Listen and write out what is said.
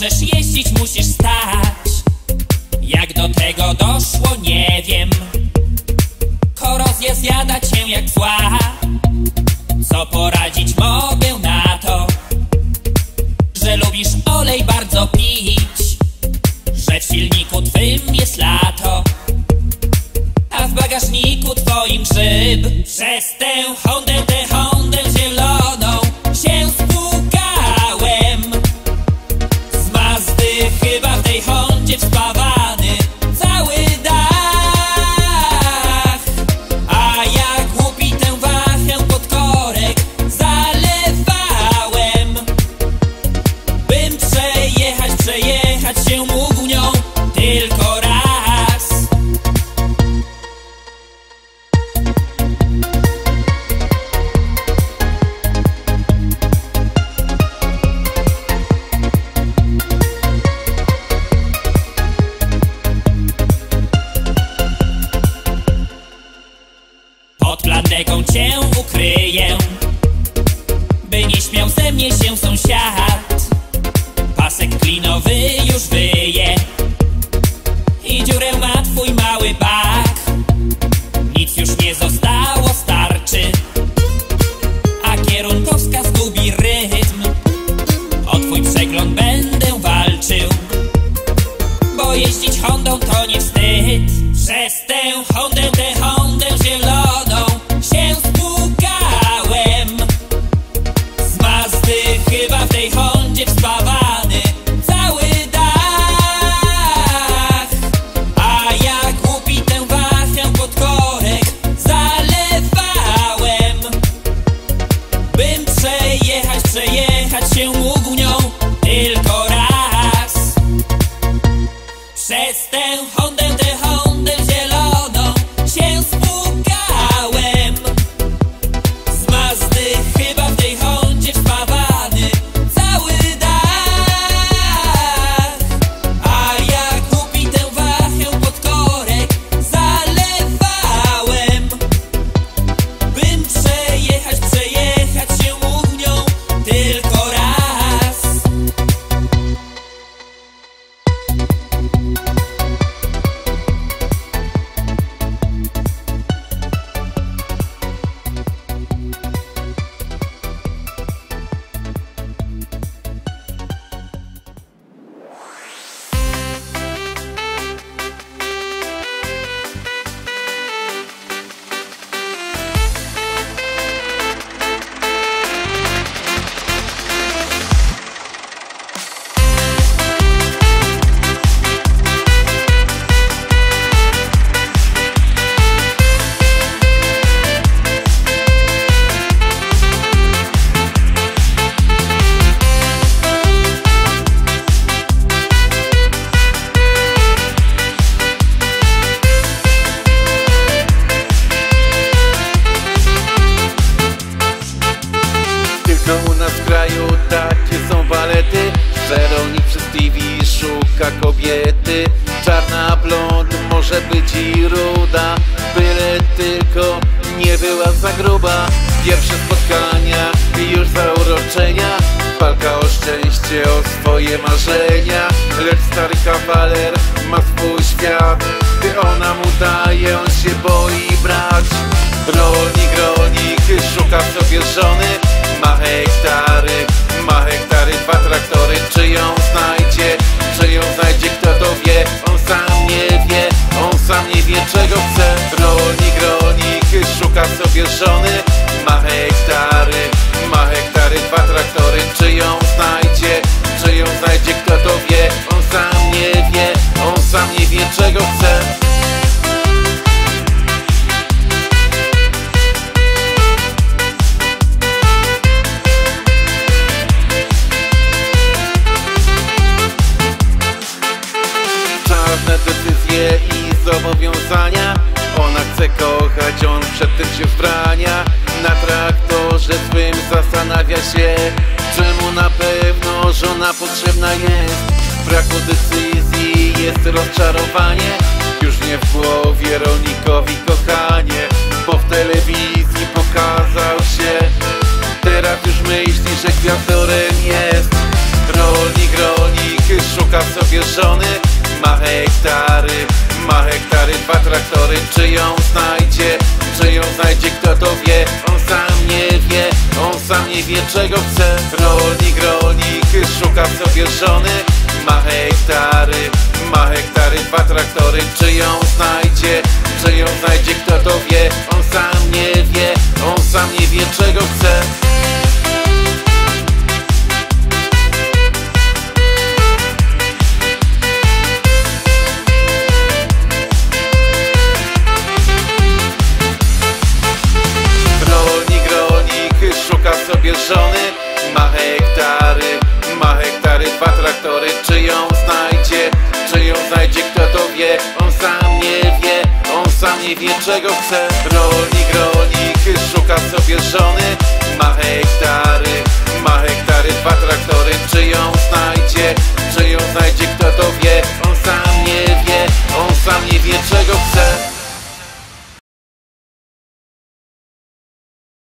możesz jeździć, musisz stać. Jak do tego doszło, nie wiem. Korozja zjada cię jak zła. Co poradzić mogę na cię ukryję By nie śmiał ze mnie się sąsiad. Pasek klinowy już wyje I dziurę ma twój mały bak. Nic już nie zostało, starczy A kierunkowskaz gubi rytm. O twój przegląd będę walczył Bo jeździć Hondą to nie wstyd. Przez chyba w Tylko u nas w kraju takie są balety Że rolnik przez TV szuka kobiety. Czarna blond może być i ruda Byle tylko nie była za gruba. Pierwsze spotkania i już zauroczenia. Walka o szczęście, o swoje marzenia. Lecz stary kawaler ma swój świat. Gdy ona mu daje, on się boi brać. Rolnik, rolnik szuka sobie żony Ma hektary, ma hektary, dwa zobowiązania Ona chce kochać, on przed tym się wbrania Na traktorze swym zastanawia się Czemu na pewno żona potrzebna jest. Braku decyzji jest rozczarowanie. Już nie w głowie rolnikowi kochanie Bo w telewizji pokazał się. Teraz już myśli, że gwiazdorem jest. Rolnik, rolnik szuka sobie żony ma hektary, ma hektary, dwa traktory. Czy ją znajdzie, czy ją znajdzie, kto to wie? On sam nie wie, on sam nie wie czego chce. Rolnik, rolnik, szuka w sobie żony. Ma hektary, ma hektary, dwa traktory.